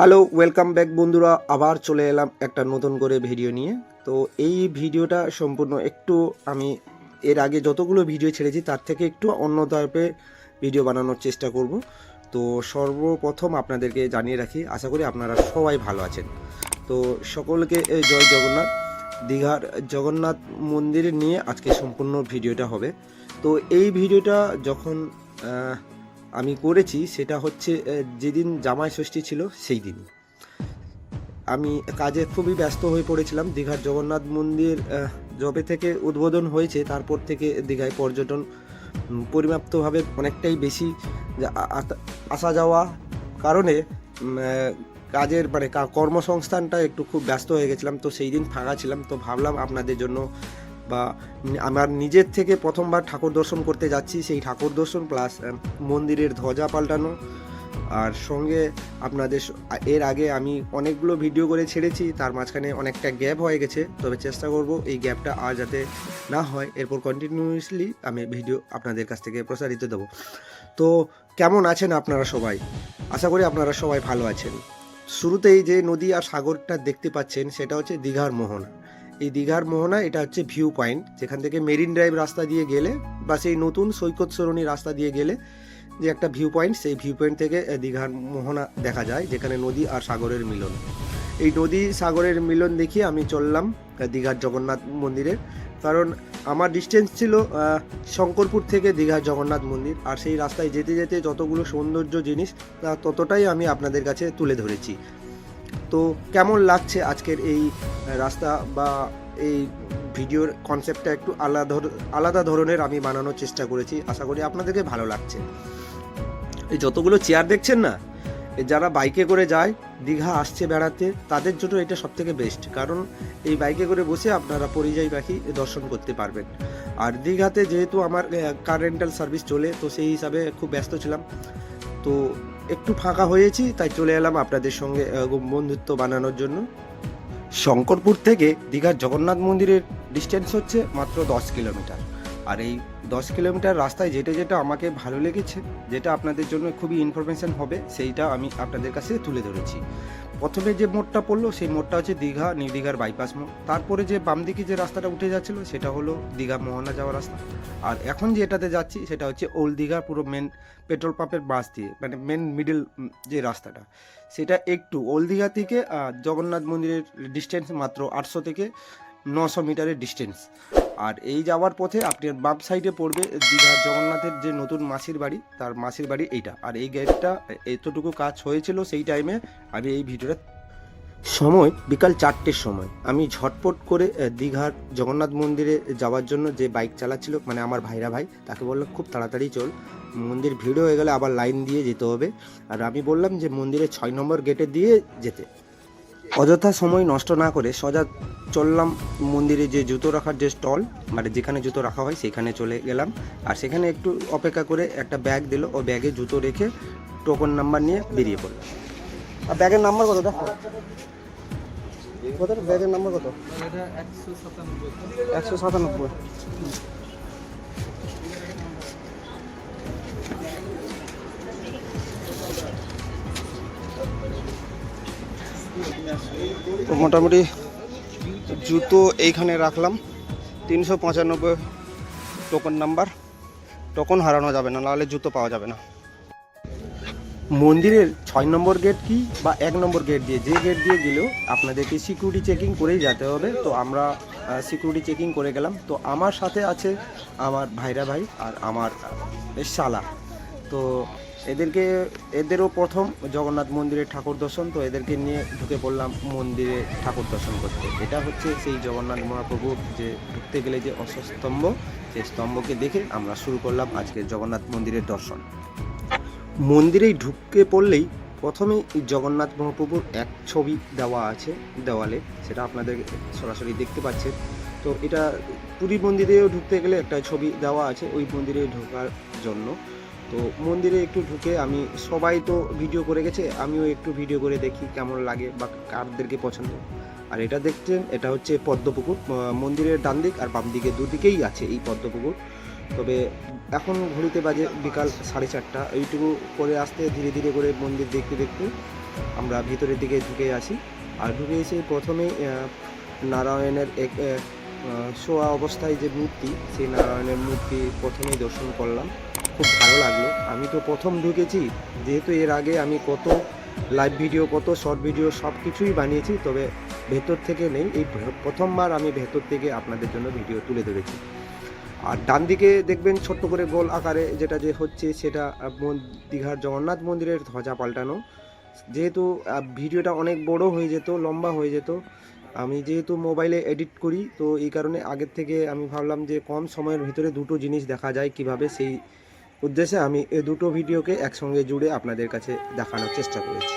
Hello welcome back বন্ধুরা। আবার চলে এলাম একটা নতুন করে ভিডিও নিয়ে। তো এই ভিডিওটা সম্পূর্ণ একটু আমি এর আগে যতগুলো ভিডিও ছেড়েছি, তার থেকে একটু অন্য টাইপের ভিডিও বানানোর চেষ্টা করব। তো সর্বপ্রথম আপনাদেরকে জানিয়ে রাখি, আশা করি আপনারা সবাই ভালো আছেন। তো সকলকে জয় জগন্নাথ। দীঘার জগন্নাথ মন্দির নিয়ে আজকে সম্পূর্ণ ভিডিওটা হবে। তো এই ভিডিওটা যখন আমি করেছি সেটা হচ্ছে যেদিন জামাই ষষ্ঠী ছিল সেই দিন আমি কাজে খুবই ব্যস্ত হয়ে পড়েছিলাম। দীঘার জগন্নাথ মন্দির যবে থেকে উদ্বোধন হয়েছে, তারপর থেকে দীঘায় পর্যটন পরিমাপ্তভাবে অনেকটাই বেশি আসা যাওয়া কারণে কাজের মানে কর্মসংস্থানটা একটু খুব ব্যস্ত হয়ে গেছিলাম। তো সেই দিন ফাঁকা ছিলাম। তো ভাবলাম আপনাদের জন্য বা আমার নিজের থেকে প্রথমবার ঠাকুর দর্শন করতে যাচ্ছি, সেই ঠাকুর দর্শন প্লাস মন্দিরের ধ্বজা পাল্টানো। আর সঙ্গে আপনাদের এর আগে আমি অনেকগুলো ভিডিও করে ছেড়েছি, তার মাঝখানে অনেকটা গ্যাপ হয়ে গেছে। তবে চেষ্টা করব এই গ্যাপটা আর যাতে না হয়। এরপর কন্টিনিউয়াসলি আমি ভিডিও আপনাদের কাছ থেকে প্রসারিত দেবো। তো কেমন আছেন আপনারা সবাই? আশা করি আপনারা সবাই ভালো আছেন। শুরুতেই যে নদী আর সাগরটা দেখতে পাচ্ছেন, সেটা হচ্ছে দীঘার মোহনা। এই দীঘার মোহনা, এটা হচ্ছে ভিউ পয়েন্ট যেখান থেকে মেরিন ড্রাইভ রাস্তা দিয়ে গেলে বা সেই নতুন সৈকত সরণি রাস্তা দিয়ে গেলে যে একটা ভিউ পয়েন্ট সেই ভিউ পয়েন্ট থেকে দীঘার মোহনা দেখা যায়, যেখানে নদী আর সাগরের মিলন। এই নদী, সাগরের মিলন দেখিয়ে আমি চললাম দীঘার জগন্নাথ মন্দিরের কারণ আমার ডিস্টেন্স ছিল শঙ্করপুর থেকে দীঘার জগন্নাথ মন্দির। আর সেই রাস্তায় যেতে যেতে যতগুলো সৌন্দর্য জিনিস ততটাই আমি আপনাদের কাছে তুলে ধরেছি। তো কেমন লাগছে আজকের এই রাস্তা বা এই ভিডিওর কনসেপ্টটা একটু আলাদা আলাদা ধরনের আমি বানানোর চেষ্টা করেছি। আশা করি আপনাদেরকে ভালো লাগছে। এই যতগুলো চেয়ার দেখছেন না যারা বাইকে করে যায়, দীঘা আসছে বেড়াতে, তাদের জন্য এটা সব থেকে বেস্ট কারণ এই বাইকে করে বসে আপনারা পরিযায়ী পাখি দর্শন করতে পারবেন। আর দীঘাতে যেহেতু আমার কার রেন্টাল সার্ভিস চলে, তো সেই হিসাবে খুব ব্যস্ত ছিলাম। তো একটু ফাঁকা হয়েছি, তাই চলে এলাম আপনাদের সঙ্গে বন্ধুত্ব বানানোর জন্য। শঙ্করপুর থেকে দীঘার জগন্নাথ মন্দিরের ডিস্টেন্স হচ্ছে মাত্র দশ কিলোমিটার। আর এই দশ কিলোমিটার রাস্তায় যেটা যেটা আমাকে ভালো লেগেছে, যেটা আপনাদের জন্য খুবই ইনফরমেশান হবে, সেইটা আমি আপনাদের কাছে তুলে ধরেছি। প্রথমে যে মোড়টা পড়ল, সেই মোড়টা হচ্ছে দীঘা, নিউ দীঘার বাইপাস মোড়। তারপরে যে বাম দিকে যে রাস্তাটা উঠে যাচ্ছিল, সেটা হলো দীঘা মোহনা যাওয়ার রাস্তা। আর এখন যেটাতে যাচ্ছি, সেটা হচ্ছে ওল্ড দীঘা, পুরো মেন পেট্রোল পাম্পের বাস দিয়ে মানে মেন মিডিল যে রাস্তাটা। সেটা একটু, ওল্ড দীঘা থেকে জগন্নাথ মন্দিরের ডিস্টেন্স মাত্র আটশো থেকে নশো মিটারের ডিস্টেন্স আর এই যাওয়ার পথে আপনার বাম সাইডে পড়বে দীঘার জগন্নাথের যে নতুন মাসির বাড়ি, তার মাসির বাড়ি এইটা। আর এই গেটটা এতটুকু কাজ হয়েছিল সেই টাইমে আমি এই ভিডিওটা সময়, বিকাল চারটের সময়, আমি ঝটপট করে দীঘার জগন্নাথ মন্দিরে যাওয়ার জন্য যে বাইক চালাচ্ছিল মানে আমার ভাইরা ভাই, তাকে বললাম, খুব তাড়াতাড়ি চল, মন্দির ভিড় হয়ে গেলে আবার লাইন দিয়ে যেতে হবে। আর আমি বললাম যে, মন্দিরের ছয় নম্বর গেটে দিয়ে যেতে। অযথা সময় নষ্ট না করে সজা চললাম মন্দিরে যে জুতো রাখার যে স্টল মানে যেখানে জুতো রাখা হয় সেখানে চলে গেলাম। আর সেখানে একটু অপেক্ষা করে একটা ব্যাগ দিল, ও ব্যাগে জুতো রেখে টোকন নাম্বার নিয়ে বেরিয়ে পড়লাম আর ব্যাগের নাম্বার কত? দেখো। কত? ব্যাগের নাম্বার কত? একশো সাতানব্বই। তো মোটামুটি জুতো এইখানে রাখলাম। তিনশো পঁচানব্বই টোকন নাম্বার টোকন হারানো যাবে না, নাহলে জুতো পাওয়া যাবে না। মন্দিরের ছয় নম্বর গেট কি বা এক নম্বর গেট দিয়ে? যে গেট দিয়ে গেলেও আপনাদেরকে সিকিউরিটি চেকিং করেই যেতে হবে। তো আমরা সিকিউরিটি চেকিং করে গেলাম। তো আমার সাথে আছে আমার ভাইরা ভাই আর আমার শালা। তো এদেরকে, এদেরও প্রথম জগন্নাথ মন্দিরের ঠাকুর দর্শন, তো এদেরকে নিয়ে ঢুকে পড়লাম মন্দিরে ঠাকুর দর্শন করতে। এটা হচ্ছে সেই জগন্নাথ মহাপ্রভুর যে ঢুকতে গেলে যে অশ্বস্তম্ভ, সেই স্তম্ভকে দেখে আমরা শুরু করলাম আজকে জগন্নাথ মন্দিরের দর্শন। মন্দিরেই ঢুকে পড়লেই প্রথমেই জগন্নাথ মহাপ্রভুর এক ছবি দেওয়া আছে, দেওয়ালে, সেটা আপনাদের সরাসরি দেখতে পাচ্ছেন। তো এটা পুরী মন্দিরেও ঢুকতে গেলে একটা ছবি দেওয়া আছে, ওই মন্দিরে ঢোকার জন্য। তো মন্দিরে একটু ঢুকে আমি, সবাই তো ভিডিও করে গেছে, আমিও একটু ভিডিও করে দেখি কেমন লাগে বা কারদেরকে পছন্দ। আর এটা দেখছেন, এটা হচ্ছে পদ্মপুকুর মন্দিরের ডান দিক আর বাম দিকে দুদিকেই আছে এই পদ্মপুকুর। তবে এখন ঘড়িতে বাজে বিকাল সাড়ে চারটা, এইটুকু করে আসতে ধীরে ধীরে করে মন্দির দেখতে দেখতে আমরা ভিতরের দিকে ঢুকে আসি আর ঢুকে এসে প্রথমেই নারায়ণের এক শোয়া অবস্থায় যে মূর্তি, সেই নারায়ণের মূর্তি প্রথমেই দর্শন করলাম। খুব ভালো লাগল। আমি তো প্রথম ঢুকেছি, যেহেতু এর আগে আমি কত লাইভ ভিডিও কত শর্ট ভিডিও সব কিছুই বানিয়েছি, তবে ভেতর থেকে নেই। এই প্রথমবার আমি ভেতর থেকে আপনাদের জন্য ভিডিও তুলে ধরেছি। আর ডান দিকে দেখবেন ছোট্ট করে গোল আকারে যেটা যে হচ্ছে, সেটা দীঘার জগন্নাথ মন্দিরের ধ্বজা পাল্টানো। যেহেতু ভিডিওটা অনেক বড় হয়ে যেত, লম্বা হয়ে যেত, আমি যেহেতু মোবাইলে এডিট করি, তো এই কারণে আগের থেকে আমি ভাবলাম যে কম সময়ের ভিতরে দুটো জিনিস দেখা যায় কীভাবে সেই উদ্দেশ্যে আমি এই দুটো ভিডিওকে একসঙ্গে জুড়ে আপনাদের কাছে দেখানোর চেষ্টা করেছি।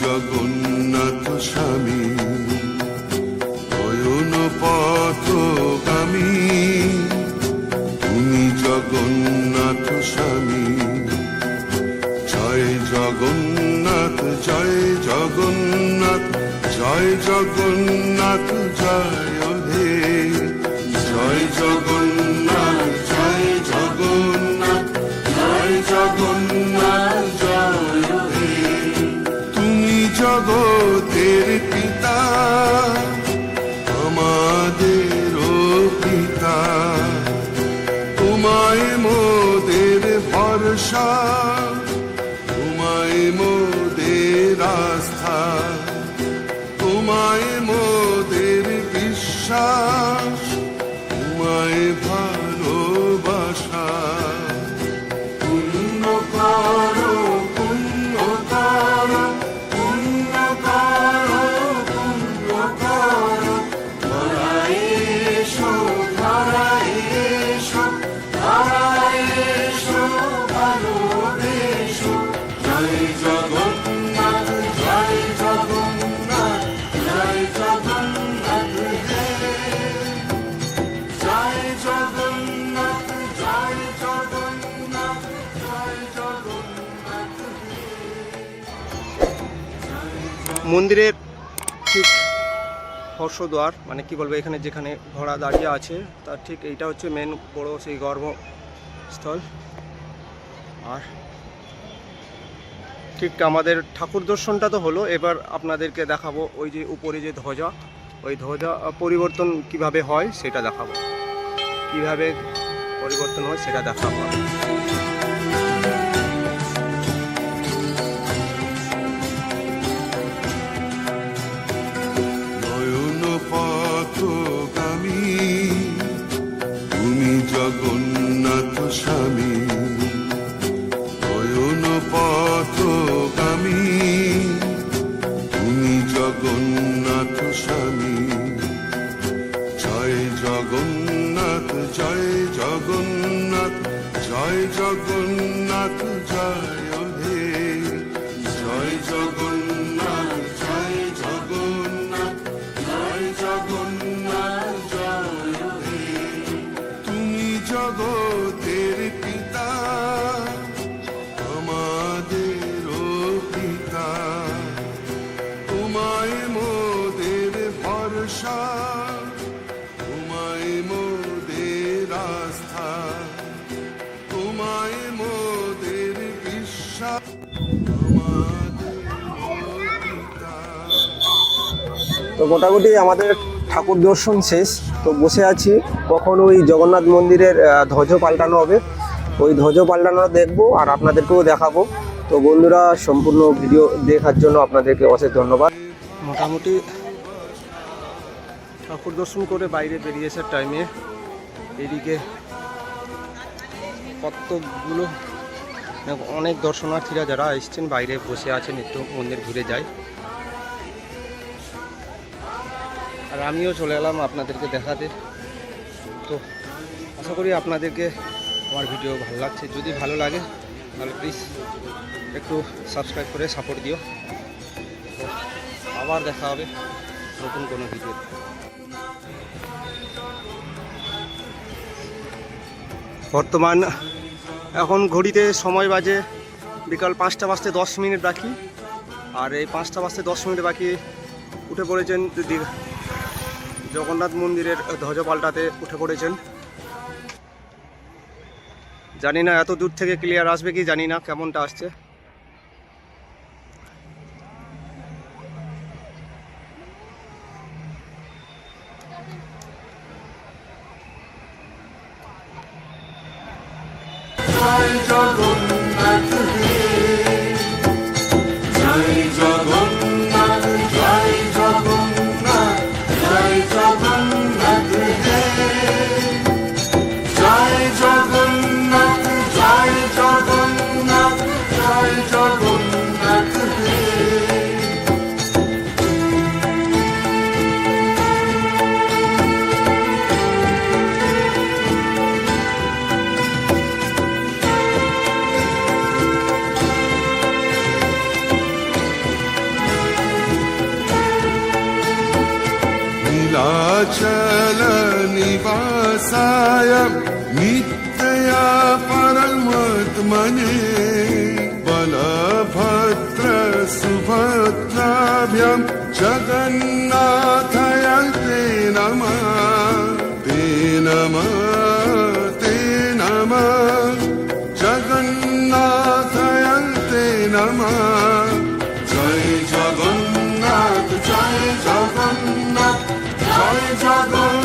জগন্নাথ স্বামী। জয় জগন্নাথ জয় জগন্নাথ জয় হে জয় জগন্নাথ। आस्था মন্দিরের ঠিক হর্ষদ্বার মানে কি বলব, এখানে যেখানে ঘোড়া দাঁড়িয়ে আছে, তার ঠিক এইটা হচ্ছে মেন বড় সেই গর্ভস্থল। আর ঠিক আমাদের ঠাকুর দর্শনটা তো হলো, এবার আপনাদেরকে দেখাবো ওই যে উপরে যে ধ্বজা, ওই ধ্বজা পরিবর্তন কীভাবে হয় সেটা দেখাবো। কীভাবে পরিবর্তন হয় সেটা দেখাবো। স্বামী। নয়ন পথগামী। তুমি জগন্নাথ স্বামী। জয় জগন্নাথ জয় জগন্নাথ জয় জগন্নাথ, জয় হে জয় জগন্নাথ জয় জগন্নাথ জগন্নাথ তুমি জগতের মোটামুটি আমাদের ঠাকুর দর্শন শেষ, তো বসে আছি। কখন ওই জগন্নাথ মন্দিরের ধ্বজ পাল্টানো হবে, ওই ধ্বজ পাল্টানো দেখব আর আপনাদেরকেও দেখাবো। তো বন্ধুরা, সম্পূর্ণ ভিডিও দেখার জন্য আপনাদেরকে অশেষ ধন্যবাদ। মোটামুটি ঠাকুর দর্শন করে বাইরে বেরিয়ে আসার টাইমে এদিকে কতগুলো অনেক দর্শনার্থীরা যারা এসছেন, বাইরে বসে আছেন, একটু মন্দির ঘুরে যায়। আর আমিও চলে এলাম আপনাদেরকে দেখাতে। তো আশা করি আপনাদেরকে আমার ভিডিও ভালো লাগছে। যদি ভালো লাগে, তাহলে প্লিজ একটু সাবস্ক্রাইব করে সাপোর্ট দিও। তো আবার দেখা হবে নতুন কোনো ভিডিও বর্তমান এখন ঘড়িতে সময় বাজে বিকাল পাঁচটা বাজতে দশ মিনিট বাকি। আর এই পাঁচটা বাজতে দশ মিনিট বাকি উঠে পড়েছেন দীঘা জগন্নাথ মন্দিরের ধ্বজ পাল্টাতে উঠে পড়েছেন। জানি না এত দূর থেকে ক্লিয়ার আসবে কি, জানি না কেমনটা আসছে। জগন্নাথ জয় জগন্নাথ नीलाचल निवासाय नित्या परमात्मने बलभद्र सुभद्राभ्यां जगन्नाथय नमः ते नमः জগন্নাথ